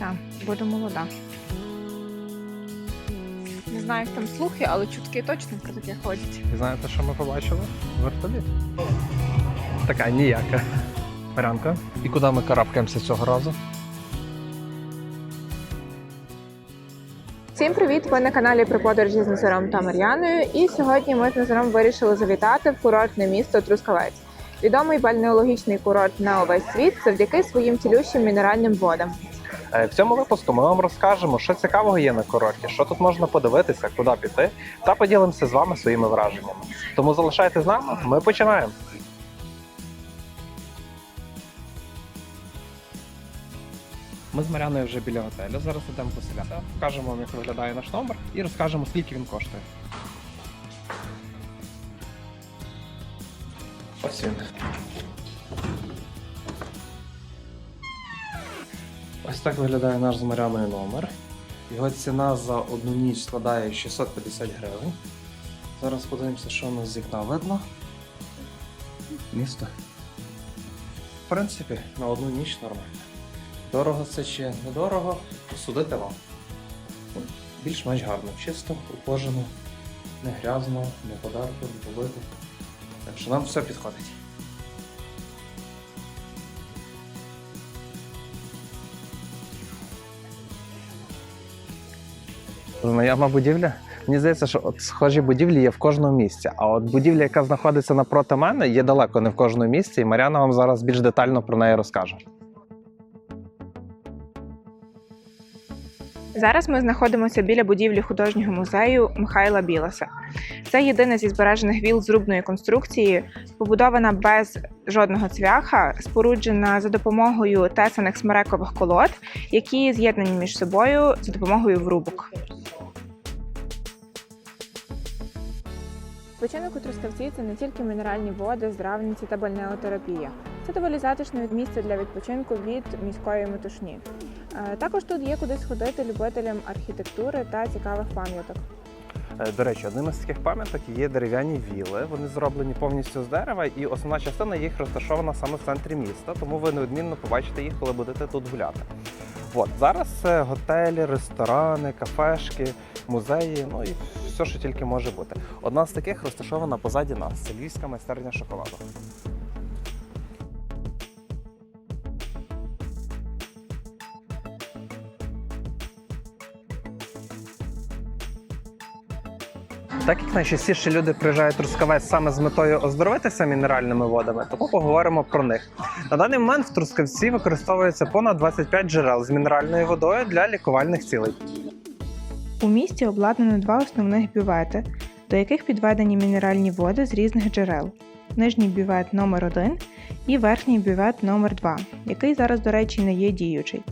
Так, буду молода. Не знаю, як там слухи, але чутки точно про таке ходять. Знаєте, що ми побачили? Вертоліт. Така ніяка. Марянка. І куди ми карабкаємося цього разу? Всім привіт! Ви на каналі про подорожі з Назаром та Мар'яною. І сьогодні ми з Назаром вирішили завітати в курортне місто Трускавець. Відомий бальнеологічний курорт на увесь світ завдяки своїм цілющим мінеральним водам. Е, В цьому випуску ми вам розкажемо, що цікавого є на курорті, що тут можна подивитися, куди піти, та поділимося з вами своїми враженнями. Тому залишайтесь з нами, ми починаємо. Ми з Маряною вже біля готелю. Зараз йдемо поселятися. Покажемо вам, як виглядає наш номер, і розкажемо, скільки він коштує. Ось так виглядає наш з Маряною номер. Його ціна за одну ніч складає 650 гривень. Зараз подивимося, що у нас з вікна видно. Місто. В принципі, на одну ніч нормально. Дорого це чи недорого, судити вам. Більш-менш гарно, чисто, ухожено, не грязно, не подарку, не побито. Так що нам все підходить. Знайома будівля? Мені здається, що от схожі будівлі є в кожному місці. А от будівля, яка знаходиться напроти мене, є далеко не в кожному місці, і Мар'яна вам зараз більш детально про неї розкаже. Зараз ми знаходимося біля будівлі художнього музею Михайла Білоса. Це єдина зі збережених віл зрубної конструкції, побудована без жодного цвяха, споруджена за допомогою тесаних смерекових колод, які з'єднані між собою за допомогою врубок. Відпочинок у Трускавці це не тільки мінеральні води, здравниці та бальнеотерапія. Це доволі затишне місце для відпочинку від міської метушні. Е, Також тут є куди сходити любителям архітектури та цікавих пам'яток. Е, До речі, одним із таких пам'яток є дерев'яні віли. Вони зроблені повністю з дерева, і основна частина їх розташована саме в центрі міста, тому ви неодмінно побачите їх, коли будете тут гуляти. От зараз це готелі, ресторани, кафешки, музеї, ну і все, що тільки може бути. Одна з таких розташована позаді нас. Це львівська майстерня шоколаду. Так як найчастіше люди приїжджають Трускавець саме з метою оздоровитися мінеральними водами, тому поговоримо про них. На даний момент в Трускавці використовується понад 25 джерел з мінеральною водою для лікувальних цілей. У місті обладнано два основних бювети, до яких підведені мінеральні води з різних джерел. Нижній бювет номер 1 і верхній бювет номер 2 який зараз, до речі, не є діючий.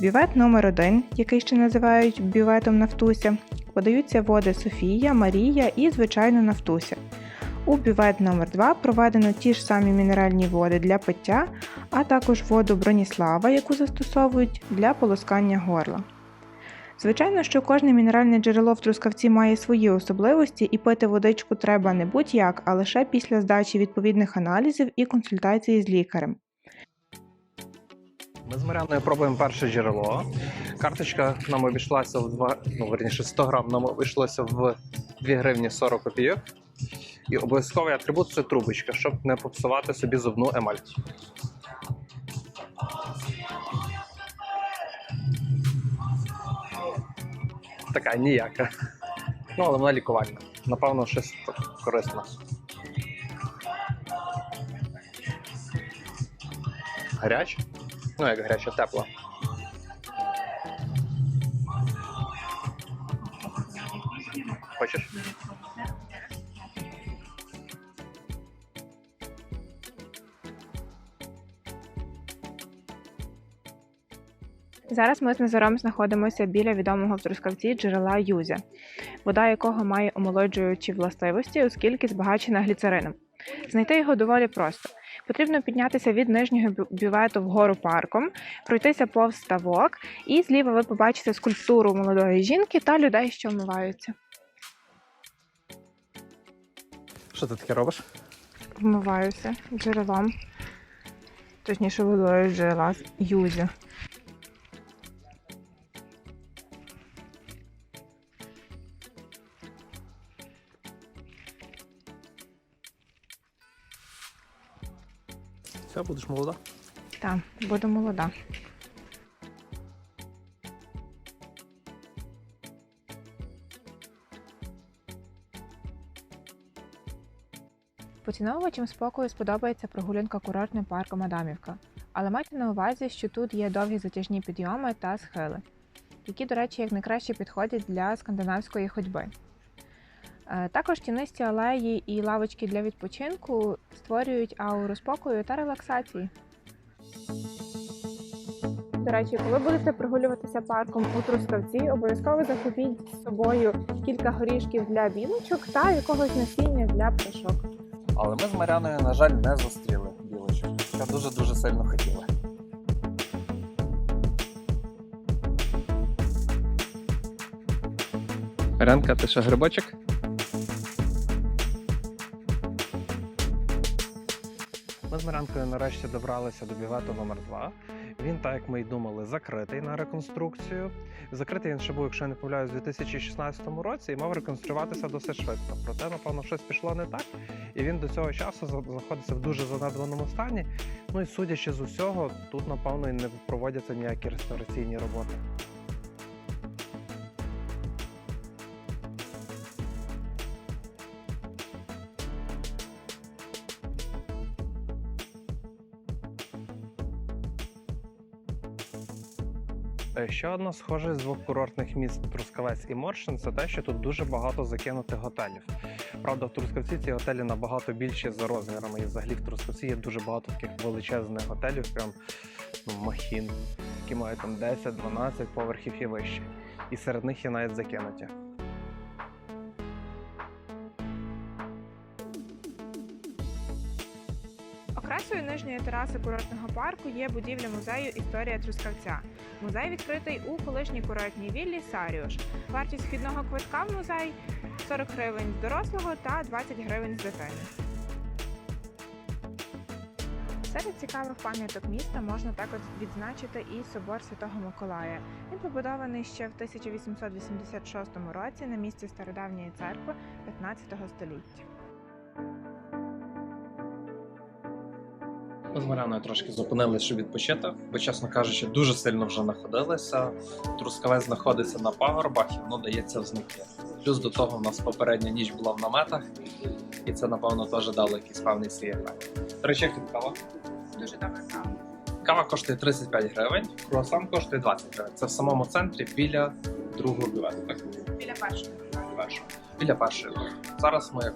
Бювет номер 1 який ще називають бюветом Нафтуся, подаються води Софія, Марія і, звичайно, Нафтуся. У бювет номер 2 проведено ті ж самі мінеральні води для пиття, а також воду Броніслава, яку застосовують для полоскання горла. Звичайно, що кожне мінеральне джерело в трускавці має свої особливості, і пити водичку треба не будь-як, а лише після здачі відповідних аналізів і консультації з лікарем. Ми з Маряною пробуємо перше джерело. Карточка нам обійшлася в 2, ну верніше 100 грам нам обійшлося в 2 гривні 40 копійок. І обов'язковий атрибут це трубочка, щоб не попсувати собі зубну емаль. Така ніяка. Ну, але вона лікувальна. Напевно, щось корисне. Гаряче? Ну, як гаряче, тепло. Хочеш? Зараз ми з Назаром знаходимося біля відомого в Трускавці джерела Юзя, вода якого має омолоджуючі властивості, оскільки збагачена гліцерином. Знайти його доволі просто. Потрібно піднятися від нижнього бювету вгору парком, пройтися повз ставок, і зліва ви побачите скульптуру молодої жінки та людей, що вмиваються. Що ти таке робиш? Вмиваюся джерелом, точніше водою з джерела з Юзя. Все, будеш молода? Так, буду молода. Поціновувачам спокою сподобається прогулянка курортним парком Адамівка, але майте на увазі, що тут є довгі затяжні підйоми та схили, які, до речі, як найкраще підходять для скандинавської ходьби. Е, Також тінисті алеї і лавочки для відпочинку створюють ауру спокою та релаксації. До речі, коли будете прогулюватися парком у Трускавці, обов'язково захопіть з собою кілька горішків для білочок та якогось насіння для пташок. Але ми з Маряною, на жаль, не зустріли білочок. Хоча дуже-дуже сильно хотіли. Марянка, ти ще грибочок? З Марянкою нарешті добралися до бювету номер 2 Він, так як ми й думали, закритий на реконструкцію. Закритий він ще був, якщо я не помиляюсь, у 2016 році і мав реконструюватися досить швидко. Проте, напевно, щось пішло не так, і він до цього часу знаходиться в дуже занедбаному стані. Ну і судячи з усього, тут, напевно, і не проводяться ніякі реставраційні роботи. Ще одна схожість двох курортних міст Трускавець і Моршин це те, що тут дуже багато закинутих готелів. Правда, в Трускавці ці готелі набагато більші за розмірами. І взагалі в Трускавці є дуже багато таких величезних готелів, прям ну, махін, які мають там 10-12 поверхів і вище. І серед них є навіть закинуті. Окрасою нижньої тераси курортного парку є будівля музею Історія Трускавця. Музей відкритий у колишній курортній віллі Саріуш. Вартість вхідного квитка в музей 40 гривень з дорослого та 20 гривень з дитини. Серед цікавих пам'яток міста можна також відзначити і собор Святого Миколая. Він побудований ще в 1886 році на місці стародавньої церкви 15 століття. Ми з Маряною трошки зупинилися, щоб відпочити, бо, чесно кажучи, дуже сильно вже находилися. Трускавець знаходиться на пагорбах і воно дається в знаки. Плюс до того, у нас попередня ніч була в наметах, і це, напевно, теж дало якийсь певний свій ефект. До речі, як тобі кава? Дуже добре кава. Кава коштує 35 гривень, круасан коштує 20 гривень. Це в самому центрі біля другого бювету, так? Біля першого. Першого. Біля першої. Зараз ми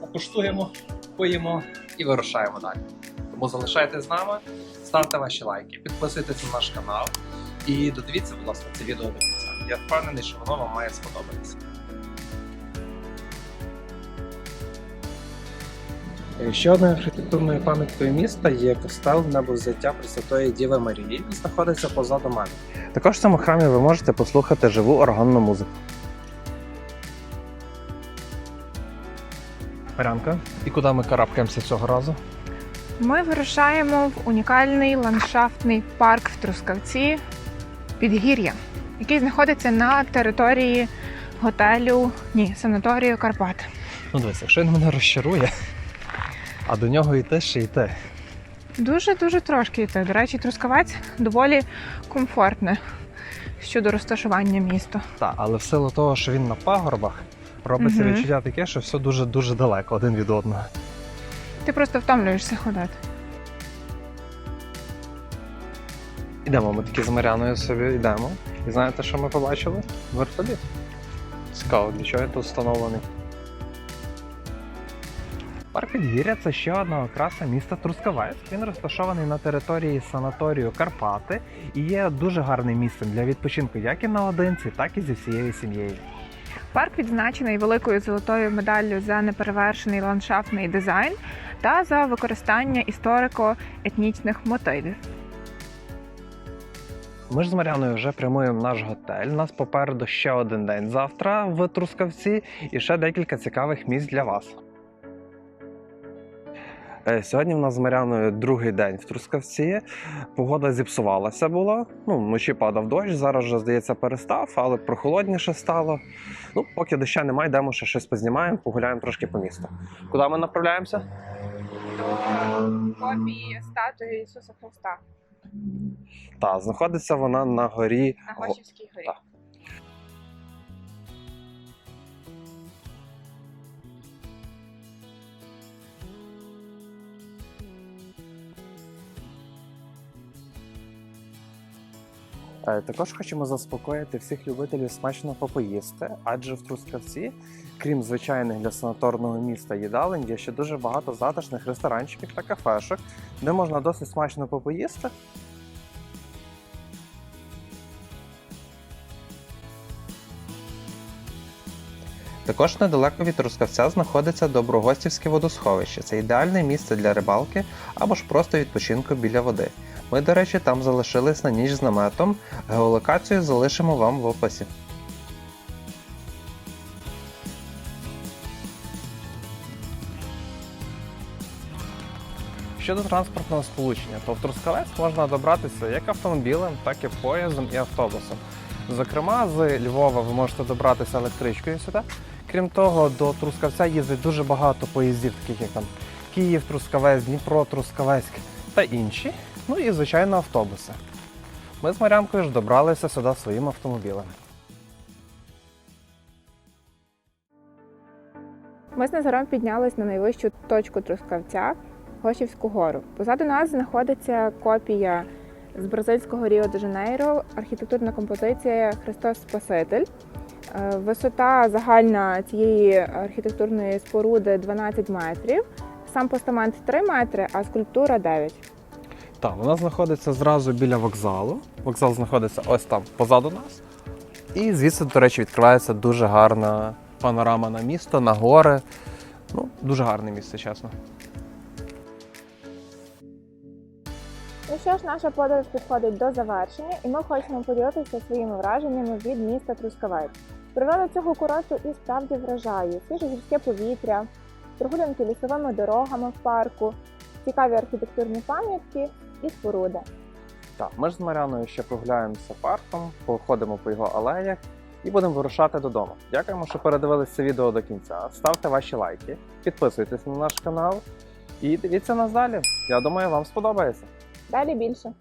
покуштуємо, поїмо і вирушаємо далі. Тому залишайтесь з нами, ставте ваші лайки, підписуйтесь на наш канал і додивіться, будь ласка, це відео до кінця. Я впевнений, що воно вам має сподобатися. Ще одною архітектурною пам'яткою міста є костел Небовзяття Пресвятої Діви Марії, і знаходиться позаду мене. Також в цьому храмі ви можете послухати живу органну музику. Марянка, і куди ми карабкаємося цього разу? Ми вирушаємо в унікальний ландшафтний парк в Трускавці Підгір'я, який знаходиться на території готелю, ні, санаторію Карпат. Ну дивись, якщо він мене розчарує, а до нього йти ще йти. Дуже дуже трошки йти. До речі, Трускавець доволі комфортне щодо розташування міста. Так, але в силу того, що він на пагорбах, робиться Мгм. відчуття таке, що все дуже-дуже далеко один від одного. Ти просто втомлюєшся ходити. Ідемо, ми такі з Маряною собі йдемо. І знаєте, що ми побачили? Вертоліт. Цікаво, для чого він тут встановлений. Парк Підгір'я це ще одна окраса міста Трускавець. Він розташований на території санаторію Карпати і є дуже гарним місцем для відпочинку як і наодинці, так і зі всією сім'єю. Парк відзначений великою золотою медаллю за неперевершений ландшафтний дизайн та за використання історико-етнічних мотивів. Ми ж з Маряною вже прямуємо наш готель. Нас попереду ще один день завтра в Трускавці і ще декілька цікавих місць для вас. Е, Сьогодні в нас з Маряною другий день в Трускавці. Погода зіпсувалася була. Ну, вночі падав дощ, зараз вже, здається, перестав, але прохолодніше стало. Ну, поки доща немає, йдемо ще щось познімаємо, погуляємо трошки по місту. Куди ми направляємося? До копії статуї Ісуса Христа Так, знаходиться вона на горі. на Гочівській горі. Так. Також хочемо заспокоїти всіх любителів смачно попоїсти, адже в Трускавці, крім звичайних для санаторного міста їдалень, є ще дуже багато затишних ресторанчиків та кафешок, де можна досить смачно попоїсти. Також недалеко від Трускавця знаходиться Доброгостівське водосховище. Це ідеальне місце для рибалки або ж просто відпочинку біля води. Ми, до речі, там залишились на ніч з наметом. Геолокацію залишимо вам в описі. Щодо транспортного сполучення, то в Трускавець можна добратися як автомобілем, так і поїздом і автобусом. Зокрема, з Львова ви можете добратися електричкою сюди. Крім того, до Трускавця їздить дуже багато поїздів, таких як там Київ, Трускавець, Дніпро, Трускавецьк та інші. Ну і, звичайно, автобуси. Ми з Марянкою ж добралися сюди своїм автомобілем. Ми з Назаром піднялись на найвищу точку Трускавця Гошівську гору. Позаду нас знаходиться копія з бразильського Ріо де Жанейро, архітектурна композиція Христос Спаситель. Е, Висота загальна цієї архітектурної споруди 12 метрів. Сам постамент 3 метри, а скульптура 9. Так, вона знаходиться зразу біля вокзалу. Вокзал знаходиться ось там позаду нас. І звідси, до речі, відкривається дуже гарна панорама на місто, на гори. Ну, дуже гарне місце, чесно. Ну що ж, наша подорож підходить до завершення, і ми хочемо поділитися своїми враженнями від міста Трускавець. Природа цього курорту і справді вражає свіже гірське повітря, прогулянки лісовими дорогами в парку, цікаві архітектурні пам'ятки і споруда. Так, ми ж з Маряною ще прогуляємося парком, походимо по його алеях і будемо вирушати додому. Дякуємо, що передивилися це відео до кінця. Ставте ваші лайки, підписуйтесь на наш канал і дивіться нас далі. Я думаю, вам сподобається. Далі більше.